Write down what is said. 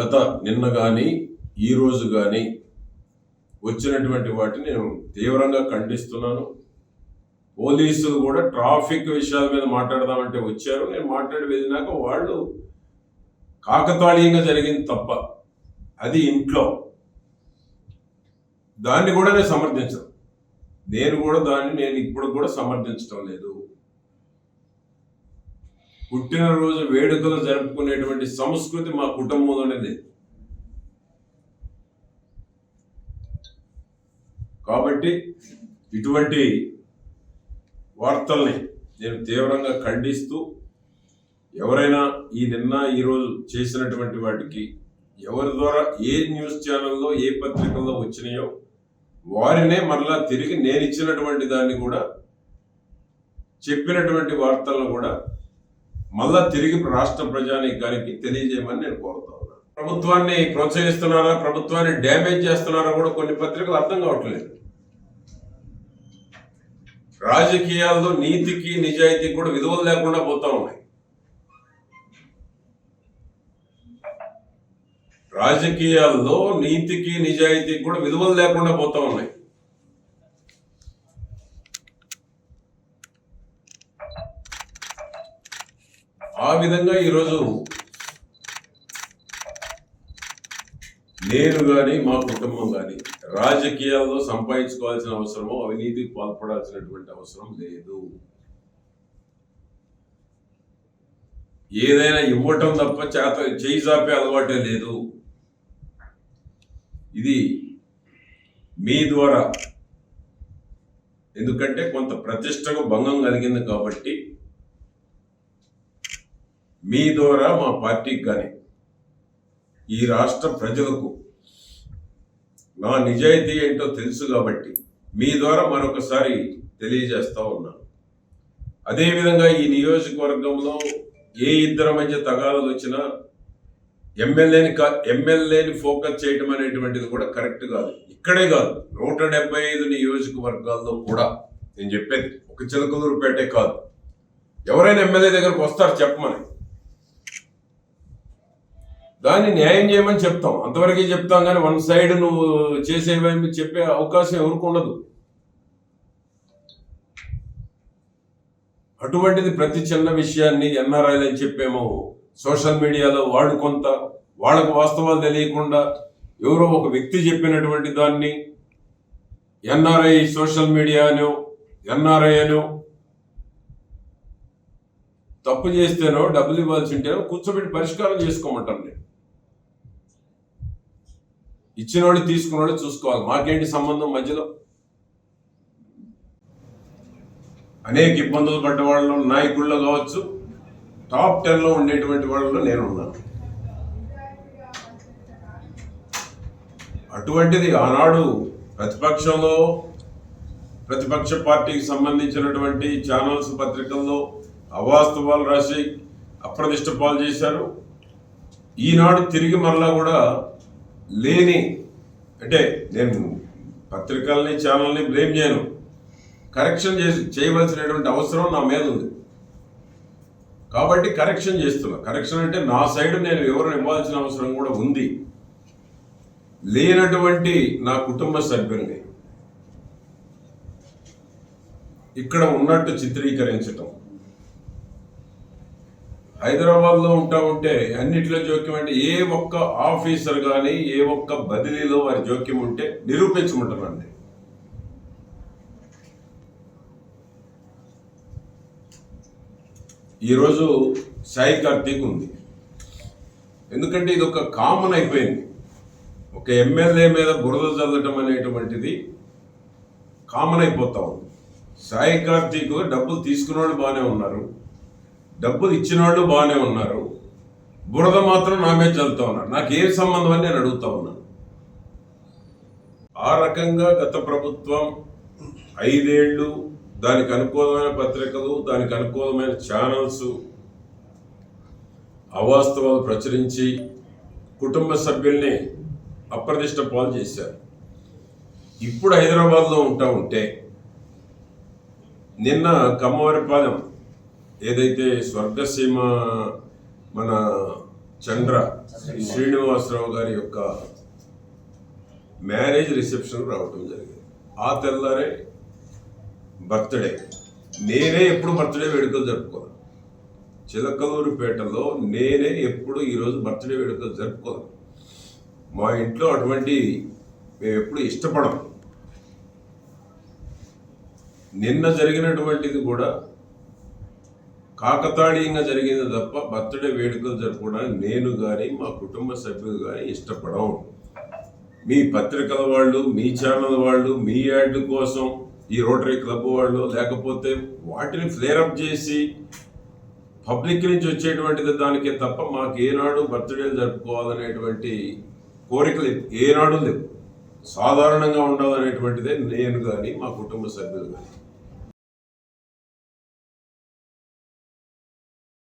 గత నిన్న కానీ ఈరోజు కానీ వచ్చినటువంటి వాటిని నేను తీవ్రంగా ఖండిస్తున్నాను. పోలీసులు కూడా ట్రాఫిక్ విషయాల మీద మాట్లాడదామంటే వచ్చారు. నేను మాట్లాడి వెళ్ళినాక వాళ్ళు కాకతాళీయంగా జరిగింది తప్ప అది ఇంట్లో. దాన్ని కూడా నేను సమర్థించను. నేను కూడా దాన్ని నేను ఇప్పుడు కూడా సమర్థించడం లేదు. పుట్టినరోజు వేడుకలు జరుపుకునేటువంటి సంస్కృతి మా కుటుంబంలోనేది కాబట్టి ఇటువంటి వార్తల్ని నేను తీవ్రంగా ఖండిస్తూ ఎవరైనా ఈ నిన్న ఈరోజు చేసినటువంటి వాటికి ఎవరి ద్వారా ఏ న్యూస్ ఛానల్లో ఏ పత్రికల్లో వచ్చినాయో వారినే మరలా తిరిగి నేను ఇచ్చినటువంటి దాన్ని కూడా చెప్పినటువంటి వార్తలను కూడా మళ్ళా తిరిగి రాష్ట్ర ప్రజానీకానికి తెలియజేయమని నేను కోరుతా ఉన్నాను. ప్రభుత్వాన్ని ప్రోత్సహిస్తున్నారా ప్రభుత్వాన్ని డ్యామేజ్ చేస్తున్నారా కూడా కొన్ని పత్రికలు అర్థం కావట్లేదు. రాజకీయాల్లో నీతికి నిజాయితీకి కూడా విధులు లేకుండా పోతా ఉన్నాయి. రాజకీయాల్లో నీతికి నిజాయితీకి కూడా విలువలు లేకుండా పోతా ఉన్నాయి. ఆ విధంగా ఈరోజు నేను కానీ మా కుటుంబం కానీ రాజకీయాల్లో సంపాదించుకోవాల్సిన అవసరమో అవినీతికి పాల్పడాల్సినటువంటి అవసరం లేదు. ఏదైనా ఇవ్వటం తప్ప చేత చేయి చాపే అలవాటే లేదు. ఇది మీ ద్వారా. ఎందుకంటే కొంత ప్రతిష్టకు భంగం కలిగింది కాబట్టి మీ ద్వారా మా పార్టీకి కానీ ఈ రాష్ట్ర ప్రజలకు నా నిజాయితీ ఏంటో తెలుసు కాబట్టి మీ ద్వారా మరొకసారి తెలియజేస్తా ఉన్నాను. అదేవిధంగా ఈ నియోజకవర్గంలో ఏ ఇద్దరి మధ్య తగాదాలు వచ్చినా ఎమ్మెల్యేని కా ఎమ్మెల్యేని ఫోకస్ చేయడం అనేటువంటిది కూడా కరెక్ట్ కాదు. ఇక్కడే కాదు నూట డెబ్బై ఐదు నియోజకవర్గాల్లో కూడా నేను చెప్పేది ఒక చిలకలూరుపేటే కాదు. ఎవరైనా ఎమ్మెల్యే దగ్గరకు వస్తారు చెప్పమని. దాన్ని న్యాయం చేయమని చెప్తాం. అంతవరకే చెప్తాం కానీ వన్ సైడ్ నువ్వు చేసేవేమి చెప్పే అవకాశం ఎవరికి ఉండదు. అటువంటిది ప్రతి చిన్న విషయాన్ని ఎన్ఆర్ఐలు అని చెప్పేమో సోషల్ మీడియాలో వాడు కొంత వాళ్ళకు వాస్తవాలు తెలియకుండా ఎవరో ఒక వ్యక్తి చెప్పినటువంటి దాన్ని ఎన్ఆర్ఐ సోషల్ మీడియా అనో ఎన్ఆర్ఐ అనో తప్పు చేస్తేనో డబ్బులు ఇవ్వాల్సి ఉంటేనో కూర్చోబెట్టి పరిష్కారం చేసుకోమంటాను నేను. ఇచ్చిన వాళ్ళు తీసుకున్న వాళ్ళు చూసుకోవాలి. మాకేంటి సంబంధం మధ్యలో అనేక ఇబ్బందులు పడ్డ వాళ్ళు నాయకుల్లో కావచ్చు టాప్ టెన్లో ఉండేటువంటి వాళ్ళలో నేను ఉన్నాను అటువంటిది ఆనాడు ప్రతిపక్షంలో ప్రతిపక్ష పార్టీకి సంబంధించినటువంటి ఛానల్స్ పత్రికల్లో అవాస్తవాలు రాసి అప్రదిష్ట పాలు చేశారు. ఈనాడు తిరిగి మరలా కూడా లేని అంటే నేను పత్రికల్ని ఛానల్ని బ్లేమ్ చేయను. కరెక్షన్ చేసి చేయవలసినటువంటి అవసరం నా మీద ఉంది. కాబట్టి కరెక్షన్ చేస్తున్నా. కరెక్షన్ అంటే నా సైడ్ నేను వివరణ ఇవ్వాల్సిన అవసరం కూడా ఉంది. లేనటువంటి నా కుటుంబ సభ్యుల్ని ఇక్కడ ఉన్నట్టు చిత్రీకరించటం. హైదరాబాద్లో ఉంటా ఉంటే అన్నిట్లో జోక్యం అంటే ఏ ఒక్క ఆఫీసర్ కానీ ఏ ఒక్క బదిలీలో వారి జోక్యం ఉంటే నిరూపించుకుంటానండి ఈరోజు సాయి కార్తీక్ ఉంది. ఎందుకంటే ఇది ఒక కామన్ అయిపోయింది. ఒక ఎమ్మెల్యే మీద బురద చల్లటం అనేటువంటిది కామన్ అయిపోతా ఉంది. సాయి కార్తీక్ డబ్బులు తీసుకున్న వాళ్ళు బాగానే ఉన్నారు. డబ్బులు ఇచ్చిన వాళ్ళు బాగానే ఉన్నారు. బురద మాత్రం నా మీద చల్లుతా ఉన్నారు. నాకు ఏ సంబంధం అని నేను అడుగుతా ఉన్నాను ఆ రకంగా గత ప్రభుత్వం ఐదేళ్ళు దానికి అనుకూలమైన పత్రికలు దానికి అనుకూలమైన ఛానల్స్ అవాస్తవాలు ప్రచురించి కుటుంబ సభ్యుల్ని అప్రదిష్ట పాలు చేశారు. ఇప్పుడు హైదరాబాద్లో ఉంటా ఉంటే నిన్న కమ్మవారిపాలెం ఏదైతే స్వర్గసీమ మన చంద్ర శ్రీనివాసరావు గారి యొక్క మ్యారేజ్ రిసెప్షన్ రావటం జరిగింది. ఆ తెల్లారే బర్త్డే. నేనే ఎప్పుడు బర్త్డే వేడుకలు జరుపుకోను. చిలకలూరుపేటలో నేనే ఎప్పుడు ఈరోజు బర్త్డే వేడుకలు జరుపుకోను. మా ఇంట్లో అటువంటి మేము ఎప్పుడు ఇష్టపడం నిన్న జరిగినటువంటిది కూడా కాకతాళీయంగా జరిగింది తప్ప బర్త్డే వేడుకలు జరుపుకోవడానికి నేను కానీ మా కుటుంబ సభ్యులు కానీ ఇష్టపడం మీ పత్రికల వాళ్ళు మీ ఛానల్ వాళ్ళు మీ యాడ్ కోసం ఈ రోటరీ క్లబ్ వాళ్ళు లేకపోతే వాటిని ఫ్లేరప్ చేసి పబ్లిక్ నుంచి వచ్చేటువంటిది దానికే తప్ప మాకు ఏనాడు బర్త్డేలు జరుపుకోవాలనేటువంటి కోరికలు ఏనాడు లేవు. సాధారణంగా ఉండాలనేటువంటిదే నేను కానీ మా కుటుంబ సభ్యులు కానీ